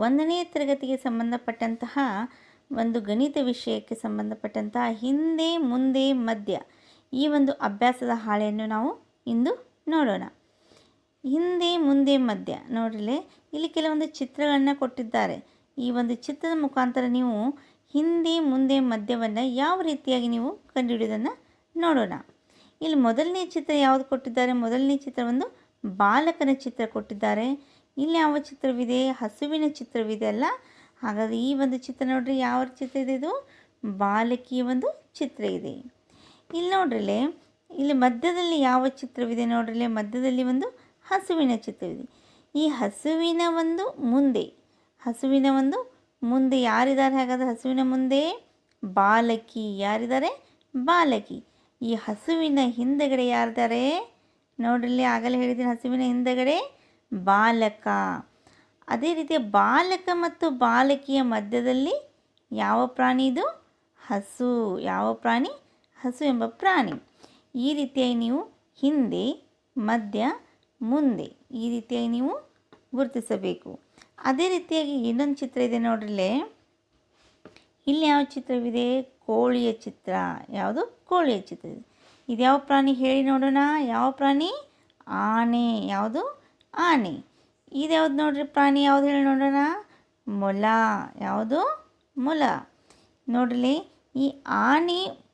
ಒಂದನೇ ತರಗತಿಗೆ ಸಂಬಂಧಪಟ್ಟಂತಹ ಒಂದು ಗಣಿತ ವಿಷಯಕ್ಕೆ ಸಂಬಂಧಪಟ್ಟಂತಹ ಹಿಂದೆ, ಮುಂದೆ, ಮಧ್ಯ ಈ ಒಂದು ಅಭ್ಯಾಸದ ಹಾಳೆಯನ್ನು ನಾವು ಇಂದು ನೋಡೋಣ. ಹಿಂದೆ, ಮುಂದೆ, ಮಧ್ಯ ನೋಡ್ರಿ ಇಲ್ಲಿ ಕೆಲವೊಂದು ಚಿತ್ರಗಳನ್ನು ಕೊಟ್ಟಿದ್ದಾರೆ. ಈ ಒಂದು ಚಿತ್ರದ ಮುಖಾಂತರ ನೀವು ಹಿಂದೆ, ಮುಂದೆ, ಮಧ್ಯವನ್ನು ಯಾವ ರೀತಿಯಾಗಿ ನೀವು ಕಂಡುಹಿಡಿಯೋದನ್ನು ನೋಡೋಣ. ಇಲ್ಲಿ ಮೊದಲನೇ ಚಿತ್ರ ಯಾವುದು ಕೊಟ್ಟಿದ್ದಾರೆ? ಮೊದಲನೇ ಚಿತ್ರ ಒಂದು ಬಾಲಕನ ಚಿತ್ರ ಕೊಟ್ಟಿದ್ದಾರೆ. ಇಲ್ಲಿ ಯಾವ ಚಿತ್ರವಿದೆ? ಹಸುವಿನ ಚಿತ್ರವಿದೆ ಅಲ್ಲ? ಹಾಗಾದರೆ ಈ ಒಂದು ಚಿತ್ರ ನೋಡ್ರಿ, ಯಾವ ಚಿತ್ರ ಇದೆ ಇದು? ಬಾಲಕಿಯ ಒಂದು ಚಿತ್ರ ಇದೆ. ಇಲ್ಲಿ ನೋಡ್ರಿಲೆ ಇಲ್ಲಿ ಮಧ್ಯದಲ್ಲಿ ಯಾವ ಚಿತ್ರವಿದೆ ನೋಡ್ರಿಲೆ ಮಧ್ಯದಲ್ಲಿ ಒಂದು ಹಸುವಿನ ಚಿತ್ರವಿದೆ. ಈ ಹಸುವಿನ ಒಂದು ಮುಂದೆ, ಹಸುವಿನ ಒಂದು ಮುಂದೆ ಯಾರಿದ್ದಾರೆ? ಹಾಗಾದ್ರೆ ಹಸುವಿನ ಮುಂದೆ ಬಾಲಕಿ, ಯಾರಿದ್ದಾರೆ? ಬಾಲಕಿ. ಈ ಹಸುವಿನ ಹಿಂದೆಗಡೆ ಯಾರಿದ್ದಾರೆ? ನೋಡ್ರಲ್ಲಿ, ಆಗಲೇ ಹೇಳಿದ್ದೀನಿ, ಹಸುವಿನ ಹಿಂದೆಗಡೆ ಬಾಲಕ. ಅದೇ ರೀತಿ ಬಾಲಕ ಮತ್ತು ಬಾಲಕಿಯ ಮಧ್ಯದಲ್ಲಿ ಯಾವ ಪ್ರಾಣಿ ಇದು? ಹಸು. ಯಾವ ಪ್ರಾಣಿ? ಹಸು ಎಂಬ ಪ್ರಾಣಿ. ಈ ರೀತಿಯಾಗಿ ನೀವು ಹಿಂದೆ, ಮಧ್ಯ, ಮುಂದೆ ಈ ರೀತಿಯಾಗಿ ನೀವು ಗುರುತಿಸಬೇಕು. ಅದೇ ರೀತಿಯಾಗಿ ಇನ್ನೊಂದು ಚಿತ್ರ ಇದೆ ನೋಡ್ರಲ್ಲೇ. ಇಲ್ಲಿ ಯಾವ ಚಿತ್ರವಿದೆ? ಕೋಳಿಯ ಚಿತ್ರ. ಯಾವುದು? ಕೋಳಿಯ ಚಿತ್ರ. ಇದೆ ಇದು ಯಾವ ಪ್ರಾಣಿ ಹೇಳಿ ನೋಡೋಣ? ಯಾವ ಪ್ರಾಣಿ? ಆನೆ. ಯಾವುದು? ಆನೆ. ಇದು ಯಾವ್ದು ನೋಡ್ರಿ ಪ್ರಾಣಿ? ಯಾವ್ದು ಹೇಳಿ ನೋಡೋಣ? ಮೊಲ. ಯಾವುದು? ಮೊಲ. ನೋಡ್ರಿ, ಈ ಆನೆ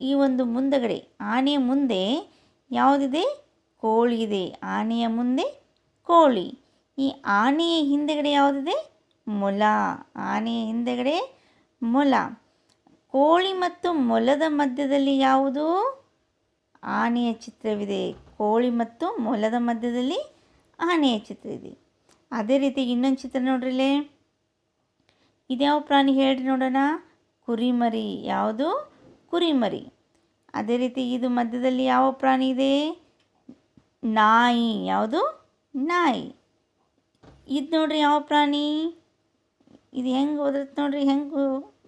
ಈ ಒಂದು ಮುಂದಗಡೆ, ಆನೆಯ ಮುಂದೆ ಯಾವುದಿದೆ? ಕೋಳಿ ಇದೆ. ಆನೆಯ ಮುಂದೆ ಕೋಳಿ. ಈ ಆನೆಯ ಹಿಂದೆಗಡೆ ಯಾವುದಿದೆ? ಮೊಲ. ಆನೆಯ ಹಿಂದೆಗಡೆ ಮೊಲ. ಕೋಳಿ ಮತ್ತು ಮೊಲದ ಮಧ್ಯದಲ್ಲಿ ಯಾವುದು? ಆನೆಯ ಚಿತ್ರವಿದೆ. ಕೋಳಿ ಮತ್ತು ಮೊಲದ ಮಧ್ಯದಲ್ಲಿ ಆನೆಯ ಚಿತ್ರ ಇದೆ. ಅದೇ ರೀತಿ ಇನ್ನೊಂದು ಚಿತ್ರ ನೋಡ್ರಿಲೇ. ಇದ್ಯಾವ ಪ್ರಾಣಿ ಹೇಳ್ರಿ ನೋಡೋಣ? ಕುರಿಮರಿ. ಯಾವುದು? ಕುರಿಮರಿ. ಅದೇ ರೀತಿ ಇದು ಮಧ್ಯದಲ್ಲಿ ಯಾವ ಪ್ರಾಣಿ ಇದೆ? ನಾಯಿ. ಯಾವುದು? ನಾಯಿ. ಇದು ನೋಡ್ರಿ ಯಾವ ಪ್ರಾಣಿ? ಇದು ಹೆಂಗೆ ಓದತ್ತೆ ನೋಡ್ರಿ? ಹೆಂಗೆ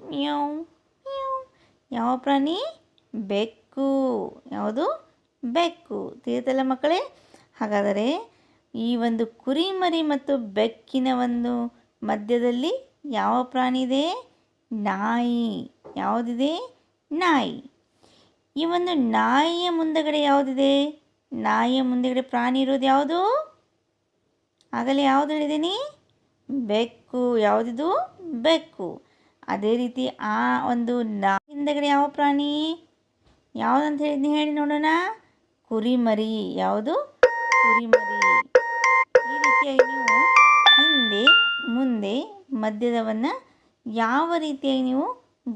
ಮ್ಯಾವ್ ಮ್ಯಾವ್. ಯಾವ ಪ್ರಾಣಿ? ಬೆಕ್ಕು. ಯಾವುದು? ಬೆಕ್ಕು. ತಿಳಿತಲ್ಲ ಮಕ್ಕಳೇ? ಹಾಗಾದರೆ ಈ ಒಂದು ಕುರಿಮರಿ ಮತ್ತು ಬೆಕ್ಕಿನ ಒಂದು ಮಧ್ಯದಲ್ಲಿ ಯಾವ ಪ್ರಾಣಿ ಇದೆ? ನಾಯಿ. ಯಾವುದಿದೆ? ನಾಯಿ. ಈ ಒಂದು ನಾಯಿಯ ಮುಂದಗಡೆ ಯಾವುದಿದೆ? ನಾಯಿಯ ಮುಂದೆಗಡೆ ಪ್ರಾಣಿ ಇರೋದು ಯಾವುದು? ಆಗಲೇ ಯಾವುದು ಹೇಳಿದ್ದೀನಿ ಬೆಕ್ಕು. ಯಾವುದಿದು? ಬೆಕ್ಕು. ಅದೇ ರೀತಿ ಆ ಒಂದು ನಾಯಿ ಹಿಂದಗಡೆ ಯಾವ ಪ್ರಾಣಿ? ಯಾವುದಂತ ಹೇಳಿದ್ನಿ ಹೇಳಿ ನೋಡೋಣ. ಕುರಿಮರಿ. ಯಾವುದು? ಕುರಿಮರಿ. ರೀತಿಯಾಗಿ ನೀವು ಹಿಂದೆ, ಮುಂದೆ, ಮಧ್ಯದವನ್ನು ಯಾವ ರೀತಿಯಾಗಿ ನೀವು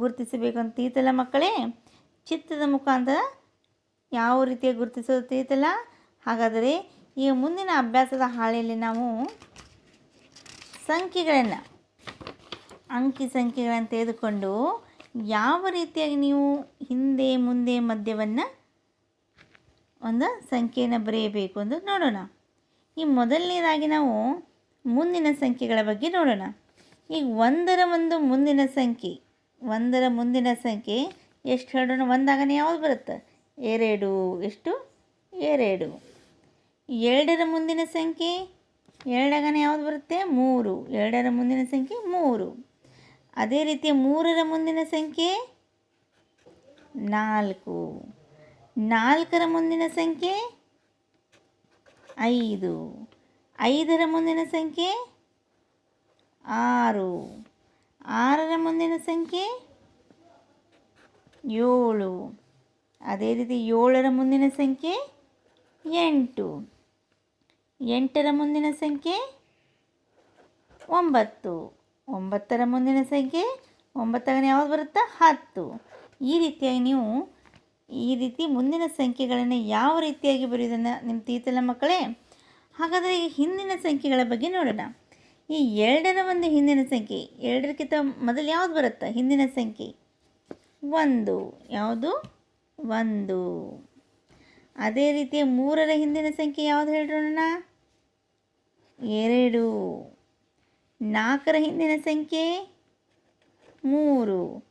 ಗುರುತಿಸಬೇಕು ಅಂತ ತಿಳಿತಲ್ಲ ಮಕ್ಕಳೇ? ಚಿತ್ರದ ಮುಖಾಂತರ ಯಾವ ರೀತಿಯಾಗಿ ಗುರುತಿಸೋದು ತಿಳಿತಲ್ಲ? ಹಾಗಾದರೆ ಈ ಮುಂದಿನ ಅಭ್ಯಾಸದ ಹಾಳೆಯಲ್ಲಿ ನಾವು ಸಂಖ್ಯೆಗಳನ್ನು, ಅಂಕಿ ಸಂಖ್ಯೆಗಳನ್ನು ತೆಗೆದುಕೊಂಡು ಯಾವ ರೀತಿಯಾಗಿ ನೀವು ಹಿಂದೆ, ಮುಂದೆ, ಮಧ್ಯವನ್ನು ಒಂದು ಸಂಖ್ಯೆಯನ್ನು ಬರೆಯಬೇಕು ಅಂತ ನೋಡೋಣ. ಈ ಮೊದಲನೇದಾಗಿ ನಾವು ಮುಂದಿನ ಸಂಖ್ಯೆಗಳ ಬಗ್ಗೆ ನೋಡೋಣ. ಈಗ ಒಂದರ ಒಂದು ಮುಂದಿನ ಸಂಖ್ಯೆ, ಒಂದರ ಮುಂದಿನ ಸಂಖ್ಯೆ ಎಷ್ಟು ಹೇಳೋಣ? ಒಂದಾಗನೇ ಯಾವ್ದು ಬರುತ್ತೆ? ಎರಡು, ಎಷ್ಟು? ಎರಡು. ಎರಡರ ಮುಂದಿನ ಸಂಖ್ಯೆ ಎರಡಗನೆ ಯಾವ್ದು ಬರುತ್ತೆ? ಮೂರು. ಎರಡರ ಮುಂದಿನ ಸಂಖ್ಯೆ ಮೂರು. ಅದೇ ರೀತಿ ಮೂರರ ಮುಂದಿನ ಸಂಖ್ಯೆ ನಾಲ್ಕು. ನಾಲ್ಕರ ಮುಂದಿನ ಸಂಖ್ಯೆ ಐದು. ಐದರ ಮುಂದಿನ ಸಂಖ್ಯೆ? ಆರು. ಆರರ ಮುಂದಿನ ಸಂಖ್ಯೆ? ಏಳು. ಅದೇ ರೀತಿ ಏಳರ ಮುಂದಿನ ಸಂಖ್ಯೆ? ಎಂಟು. ಎಂಟರ ಮುಂದಿನ ಸಂಖ್ಯೆ? ಒಂಬತ್ತು. ಒಂಬತ್ತರ ಮುಂದಿನ ಸಂಖ್ಯೆ? ಒಂಬತ್ತಾಗ ಯಾವ್ದು ಬರುತ್ತಾ? ಹತ್ತು. ಈ ರೀತಿಯಾಗಿ ನೀವು ಈ ರೀತಿ ಮುಂದಿನ ಸಂಖ್ಯೆಗಳನ್ನು ಯಾವ ರೀತಿಯಾಗಿ ಬರೆಯೋದನ್ನು ನಿಮ್ಮ ತೀರ್ಥಲ ಮಕ್ಕಳೇ? ಹಾಗಾದರೆ ಈಗ ಹಿಂದಿನ ಸಂಖ್ಯೆಗಳ ಬಗ್ಗೆ ನೋಡೋಣ. ಈ ಎರಡರ ಒಂದು ಹಿಂದಿನ ಸಂಖ್ಯೆ, ಎರಡರಕ್ಕಿಂತ ಮೊದಲು ಯಾವುದು ಬರುತ್ತೆ? ಹಿಂದಿನ ಸಂಖ್ಯೆ. ಒಂದು. ಯಾವುದು? ಒಂದು. ಅದೇ ರೀತಿ ಮೂರರ ಹಿಂದಿನ ಸಂಖ್ಯೆ ಯಾವುದು ಹೇಳೋಣ ಎರಡು. ನಾಲ್ಕರ ಹಿಂದಿನ ಸಂಖ್ಯೆ? ಮೂರು.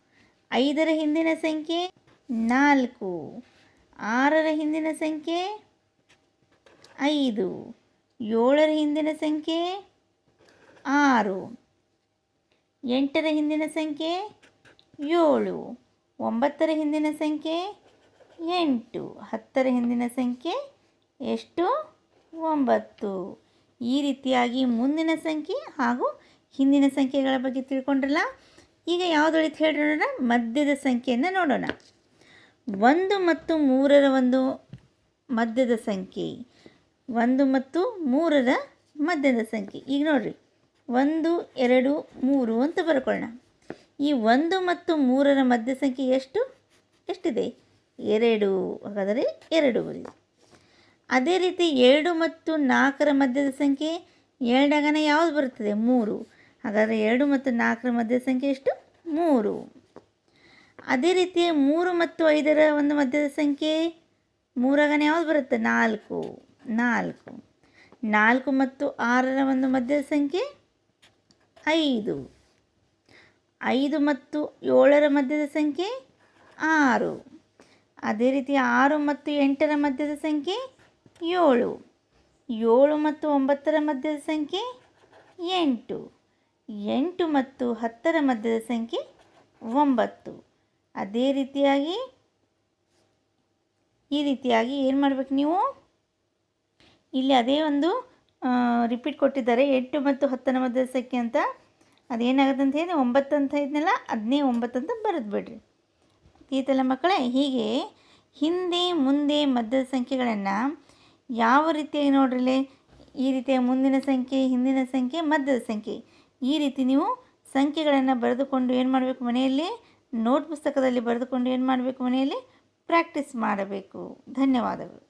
ಐದರ ಹಿಂದಿನ ಸಂಖ್ಯೆ? ನಾಲ್ಕು. ಆರರ ಹಿಂದಿನ ಸಂಖ್ಯೆ ಐದು. ಏಳರ ಹಿಂದಿನ ಸಂಖ್ಯೆ ಆರು. ಎಂಟರ ಹಿಂದಿನ ಸಂಖ್ಯೆ ಏಳು. ಒಂಬತ್ತರ ಹಿಂದಿನ ಸಂಖ್ಯೆ ಎಂಟು. ಹತ್ತರ ಹಿಂದಿನ ಸಂಖ್ಯೆ ಎಷ್ಟು? ಒಂಬತ್ತು. ಈ ರೀತಿಯಾಗಿ ಮುಂದಿನ ಸಂಖ್ಯೆ ಹಾಗೂ ಹಿಂದಿನ ಸಂಖ್ಯೆಗಳ ಬಗ್ಗೆ ತಿಳ್ಕೊಂಡ್ರಲ್ಲ? ಈಗ ಯಾವ್ದು ಹೇಳಿ ನೋಡೋಣ? ಮಧ್ಯದ ಸಂಖ್ಯೆಯನ್ನು ನೋಡೋಣ. ಒಂದು ಮತ್ತು ಮೂರರ ಒಂದು ಮಧ್ಯದ ಸಂಖ್ಯೆ. ಒಂದು ಮತ್ತು ಮೂರರ ಮಧ್ಯದ ಸಂಖ್ಯೆ. ಈಗ ನೋಡಿರಿ. ಒಂದು, ಎರಡು, ಮೂರು ಅಂತ ಬರ್ಕೊಳ್ಳೋಣ. ಈ ಒಂದು ಮತ್ತು ಮೂರರ ಮಧ್ಯ ಸಂಖ್ಯೆ ಎಷ್ಟು? ಎಷ್ಟಿದೆ? ಎರಡು. ಹಾಗಾದರೆ ಎರಡು ಬರಿ ಅದೇ ರೀತಿ ಎರಡು ಮತ್ತು ನಾಲ್ಕರ ಮಧ್ಯದ ಸಂಖ್ಯೆ ಎರಡಗನ ಯಾವುದು ಬರುತ್ತದೆ? ಮೂರು. ಹಾಗಾದರೆ ಎರಡು ಮತ್ತು ನಾಲ್ಕರ ಮಧ್ಯದ ಸಂಖ್ಯೆ ಎಷ್ಟು? ಮೂರು. ಅದೇ ರೀತಿ ಮೂರು ಮತ್ತು ಐದರ ಒಂದು ಮಧ್ಯದ ಸಂಖ್ಯೆ ಮೂರಗನ ಯಾವ್ದು ಬರುತ್ತೆ? ನಾಲ್ಕು. ನಾಲ್ಕು. ನಾಲ್ಕು ಮತ್ತು ಆರರ ಒಂದು ಮಧ್ಯದ ಸಂಖ್ಯೆ ಐದು. ಐದು ಮತ್ತು ಏಳರ ಮಧ್ಯದ ಸಂಖ್ಯೆ ಆರು. ಅದೇ ರೀತಿ ಆರು ಮತ್ತು ಎಂಟರ ಮಧ್ಯದ ಸಂಖ್ಯೆ ಏಳು. ಏಳು ಮತ್ತು ಒಂಬತ್ತರ ಮಧ್ಯದ ಸಂಖ್ಯೆ ಎಂಟು. ಎಂಟು ಮತ್ತು ಹತ್ತರ ಮಧ್ಯದ ಸಂಖ್ಯೆ ಒಂಬತ್ತು. ಅದೇ ರೀತಿಯಾಗಿ, ಈ ರೀತಿಯಾಗಿ ಏನು ಮಾಡಬೇಕು ನೀವು? ಇಲ್ಲಿ ಅದೇ ಒಂದು ರಿಪೀಟ್ ಕೊಟ್ಟಿದ್ದಾರೆ. ಎಂಟು ಮತ್ತು ಹತ್ತನ ಮಧ್ಯದ ಸಂಖ್ಯೆ ಅಂತ. ಅದೇನಾಗುತ್ತೆ ಅಂತ ಹೇಳಿ ಒಂಬತ್ತು ಅಂತ ಇದ್ನಲ್ಲ ಅದನ್ನೇ ಒಂಬತ್ತು ಅಂತ ಬರೆದು ಬಿಡ್ರಿ. ಈತಲ್ಲ ಮಕ್ಕಳೇ, ಹೀಗೆ ಹಿಂದೆ ಮುಂದೆ ಮಧ್ಯದ ಸಂಖ್ಯೆಗಳನ್ನು ಯಾವ ರೀತಿಯಾಗಿ ನೋಡ್ರಿಲೆ ಈ ರೀತಿಯ ಮುಂದಿನ ಸಂಖ್ಯೆ, ಹಿಂದಿನ ಸಂಖ್ಯೆ, ಮಧ್ಯದ ಸಂಖ್ಯೆ. ಈ ರೀತಿ ನೀವು ಸಂಖ್ಯೆಗಳನ್ನು ಬರೆದುಕೊಂಡು ಏನು ಮಾಡಬೇಕು ಮನೆಯಲ್ಲಿ? ನೋಟ್ ಪುಸ್ತಕದಲ್ಲಿ ಬರೆದುಕೊಂಡು ಏನು ಮಾಡಬೇಕು ಮನೆಯಲ್ಲಿ? ಪ್ರಾಕ್ಟೀಸ್ ಮಾಡಬೇಕು. ಧನ್ಯವಾದಗಳು.